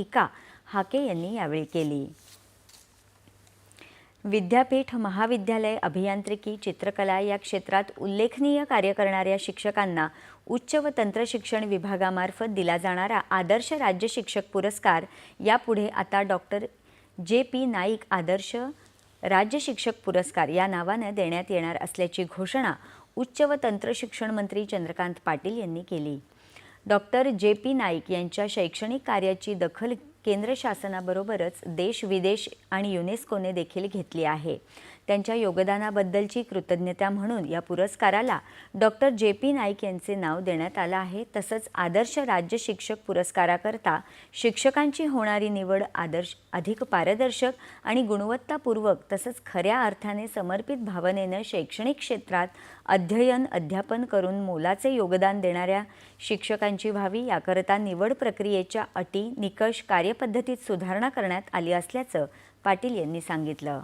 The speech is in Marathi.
टीका हाके यांनी यावेळी केली. विद्यापीठ महाविद्यालय अभियांत्रिकी चित्रकला या क्षेत्रात उल्लेखनीय कार्य करणाऱ्या शिक्षकांना उच्च व तंत्रशिक्षण विभागामार्फत दिला जाणारा आदर्श राज्य शिक्षक पुरस्कार. यापुढे आता डॉक्टर जे पी नाईक आदर्श राज्य शिक्षक पुरस्कार या नावानं देण्यात येणार असल्याची घोषणा उच्च व तंत्रशिक्षण मंत्री चंद्रकांत पाटील यांनी केली. डॉक्टर जे पी नाईक यांच्या शैक्षणिक कार्याची दखल केंद्र शासनाबरोबरच देश विदेश आणि युनेस्कोने देखील घेतली आहे. त्यांच्या योगदानाबद्दलची कृतज्ञता म्हणून या पुरस्काराला डॉक्टर जे पी नाईक यांचे नाव देण्यात आलं आहे. तसंच आदर्श राज्य शिक्षक पुरस्काराकरता शिक्षकांची होणारी निवड आदर्श अधिक पारदर्शक आणि गुणवत्तापूर्वक तसंच खऱ्या अर्थाने समर्पित भावनेनं शैक्षणिक क्षेत्रात अध्ययन अध्यापन करून मोलाचे योगदान देणाऱ्या शिक्षकांची व्हावी याकरता निवड प्रक्रियेच्या अटी निकष कार्यपद्धतीत सुधारणा करण्यात आली असल्याचं पाटील यांनी सांगितलं.